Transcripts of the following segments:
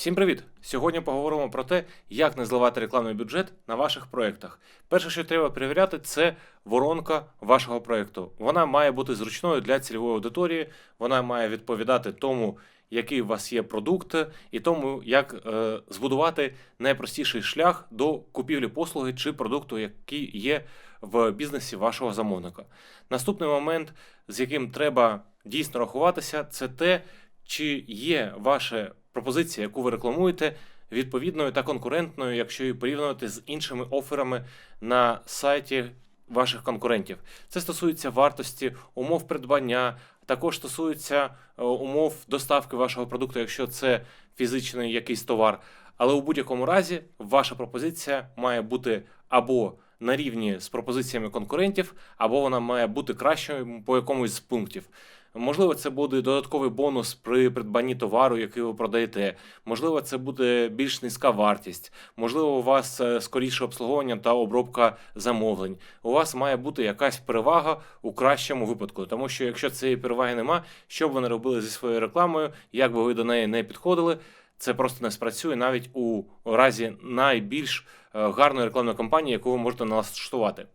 Всім привіт! Сьогодні поговоримо про те, як не зливати рекламний бюджет на ваших проєктах. Перше, що треба перевіряти, це воронка вашого проєкту. Вона має бути зручною для цільової аудиторії, вона має відповідати тому, який у вас є продукт, і тому, як е, збудувати найпростіший шлях до купівлі послуги чи продукту, який є в бізнесі вашого замовника. Наступний момент, з яким треба дійсно рахуватися, це те, чи є ваша пропозиція, яку ви рекламуєте, відповідною та конкурентною, якщо її порівнювати з іншими оферами на сайті ваших конкурентів. Це стосується вартості, умов придбання, також стосується е, умов доставки вашого продукту, якщо це фізичний якийсь товар. Але у будь-якому разі ваша пропозиція має бути або на рівні з пропозиціями конкурентів, або вона має бути кращою по якомусь з пунктів. Можливо, це буде додатковий бонус при придбанні товару, який ви продаєте. Можливо, це буде більш низька вартість. Можливо, у вас е, скоріше обслуговування та обробка замовлень. У вас має бути якась перевага у кращому випадку. Тому що якщо цієї переваги нема, що б ви не робили зі своєю рекламою, як би ви до неї не підходили, це просто не спрацює навіть у разі найбільш е, гарної рекламної кампанії, яку ви можете налаштувати.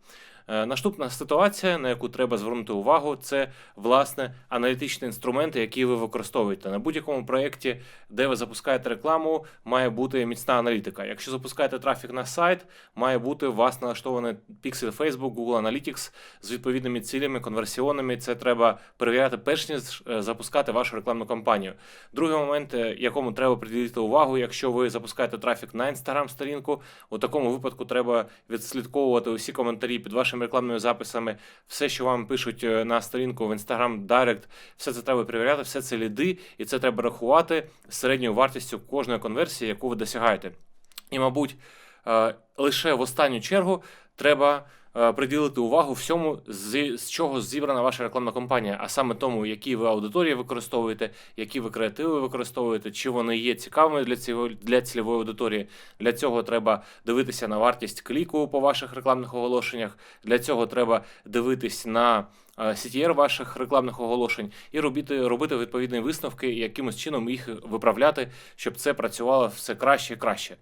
Е, Наступна ситуація, на яку треба звернути увагу, це власне аналітичні інструменти, які ви використовуєте на будь-якому проєкті, де ви запускаєте рекламу, має бути міцна аналітика. Якщо запускаєте трафік на сайт, має бути вас налаштований піксель Facebook, Google Analytics з відповідними цілями, конверсіонами. Це треба перевіряти перш ніж е, запускати вашу рекламну кампанію. Другий момент, е, якому треба приділити увагу, якщо ви запускаєте трафік на інстаграм сторінку, у такому випадку треба відслідковувати усі коментарі під вашими рекламними записами, все, що вам пишуть е, на сторінку в Instagram Direct, все це треба перевіряти, все це ліди, і це треба рахувати середньою вартістю кожної конверсії, яку ви досягаєте. І, мабуть, е, лише в останню чергу треба приділити увагу всьому, з, з чого зібрана ваша рекламна кампанія, а саме тому, які ви аудиторії використовуєте, які ви креативи використовуєте, чи вони є цікавими для цього для цільової аудиторії. Для цього треба дивитися на вартість кліку по ваших рекламних оголошеннях. Для цього треба дивитись на е, CTR ваших рекламних оголошень і робити, робити відповідні висновки, якимось чином їх виправляти, щоб це працювало все краще і краще.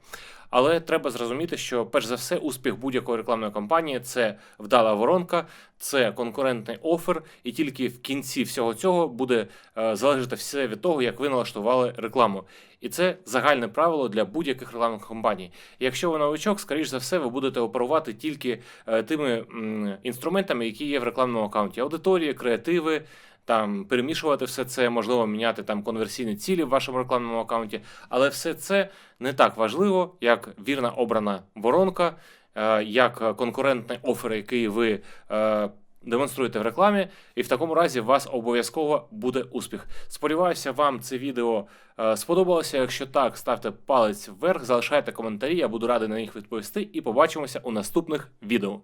Але треба зрозуміти, що перш за все успіх будь-якої рекламної кампанії це вдала воронка, це конкурентний офер, і тільки в кінці всього цього буде е, залежати все від того, як ви налаштували рекламу. І це загальне правило для будь-яких рекламних кампаній. Якщо ви новичок, скоріш за все, ви будете оперувати тільки е, тими інструментами, які є в рекламному аккаунті: аудиторії, креативи. Там перемішувати все це, можливо, міняти там конверсійні цілі в вашому рекламному аккаунті, але все це не так важливо, як вірна обрана воронка, е, як конкурентний офер, який ви е, демонструєте в рекламі, і в такому разі у вас обов'язково буде успіх. Сподіваюся, вам це відео е, сподобалося. Якщо так, ставте палець вверх, залишайте коментарі, я буду радий на них відповісти, і побачимося у наступних відео.